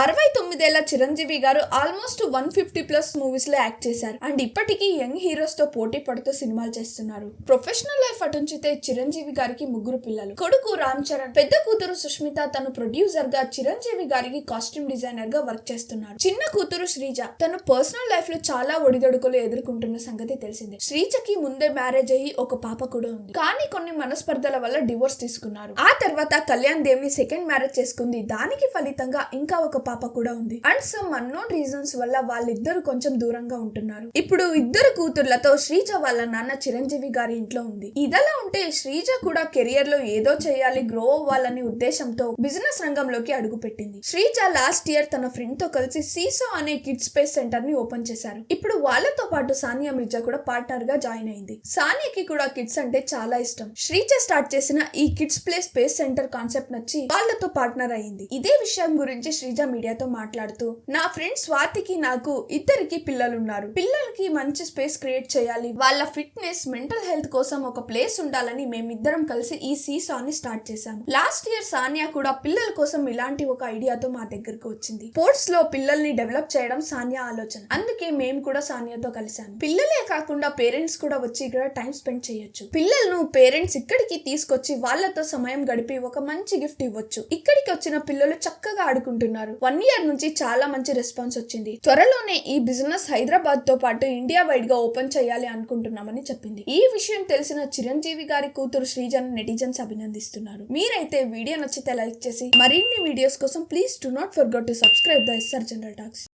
అరవై తొమ్మిదేళ్ళ చిరంజీవి గారు ఆల్మోస్ట్ వన్ ఫిఫ్టీ ప్లస్ మూవీస్లో యాక్ట్ చేశారు. అండ్ ఇప్పటికీ యంగ్ హీరోస్తో పోటీ పడుతూ సినిమాలు చేస్తున్నారు. ప్రొఫెషనల్ లైఫ్ అటుంచితే చిరంజీవి గారికి ముగ్గురు పిల్లలు. కొడుకు రామ్ చరణ్ పెద్ద కూతురు సుష్మిత తను ప్రొడ్యూసర్గా చిరంజీవి గారికి కాస్ట్యూమ్ డిజైనర్గా వర్క్ చేస్తున్నారు. చిన్న కూతురు శ్రీజ తను పర్సనల్ లైఫ్లో చాలా ఒడిదొడుకులు ఎదుర్కొంటున్న సంగతి తెలిసిందే. శ్రీజకి ముందే మ్యారేజ్ అయ్యి ఒక పాప కూడా ఉంది. కానీ కొన్ని మనస్పర్ధల వల్ల డివోర్స్ తీసుకున్నారు. ఆ తర్వాత కళ్యాణ్ దేవి సెకండ్ మ్యారేజ్ చేసుకుంది. దానికి ఫలితంగా ఇంకా ఒక పాప కూడా ఉంది. అండ్ సమ్ అన్నోన్ రీజన్స్ వల్ల వాళ్ళిద్దరు కొంచెం దూరంగా ఉంటున్నారు. ఇప్పుడు ఇద్దరు కూతుర్లతో శ్రీజ వాళ్ళ నాన్న చిరంజీవి గారి ఇంట్లో ఉంది. ఇదలా ఉంటే శ్రీజ కూడా కెరియర్లో ఏదో చేయాలి గ్రో అవ్వాలనే ఉద్దేశంతో బిజినెస్ రంగంలోకి అడుగు పెట్టింది శ్రీజ లాస్ట్ ఇయర్ తన ఫ్రెండ్తో కలిసి సీసో అనే కిడ్ స్పేస్ సెంటర్ని ఓపెన్ చేశారు. ఇప్పుడు వాళ్ళతో పాటు సానియా మిర్జా కూడా పార్ట్నర్గా జాయిన్ అయింది. సానియాకి కూడా కిడ్స్ అంటే చాలా ఇష్టం. శ్రీజ స్టార్ట్ చేసిన ఈ kids play space center concept నచ్చి వాళ్ళతో పార్ట్నర్ అయింది. ఇదే విషయం గురించి శ్రీజ మీడియాతో మాట్లాడుతూ నా ఫ్రెండ్ స్వాతికి నాకు ఇద్దరికి పిల్లలున్నారు. పిల్లలకి మంచి స్పేస్ క్రియేట్ చేయాలి. వాళ్ళ ఫిట్నెస్ మెంటల్ హెల్త్ కోసం ఒక ప్లేస్ ఉండాలని మేమిద్దరం కలిసి ఈ సీసాని స్టార్ట్ చేశాము లాస్ట్ ఇయర్ సానియా కూడా పిల్లల కోసం ఇలాంటి ఒక ఐడియాతో మా దగ్గరకు వచ్చింది. స్పోర్ట్స్లో పిల్లల్ని డెవలప్ చేయడం సానియా ఆలోచన. అందుకే మేము కూడా సానియాతో కలిసాం పిల్లలే కాకుండా పేరెంట్స్ కూడా వచ్చి ఇక్కడ టైం స్పెండ్ చేయొచ్చు. పిల్లలను పేరెంట్స్ ఇక్కడికి తీసుకొచ్చి వాళ్ళతో సమయం గడిపి ఒక మంచి గిఫ్ట్ ఇవ్వచ్చు. ఇక్కడికి వచ్చిన పిల్లలు చక్కగా ఆడుకుంటున్నారు. వన్ ఇయర్ నుంచి చాలా మంచి రెస్పాన్స్ వచ్చింది. త్వరలోనే ఈ బిజినెస్ హైదరాబాద్తో పాటు ఇండియా వైడ్గా ఓపెన్ చేయాలి అనుకుంటున్నామని చెప్పింది. ఈ విషయం తెలిసిన చిరంజీవి గారి కూతురు శ్రీజన్ నెటిజన్స్ అభినందిస్తున్నారు. మీరైతే వీడియో నచ్చితే లైక్ చేసి మరిన్ని వీడియోస్ కోసం please do not forget to subscribe the SR general talks.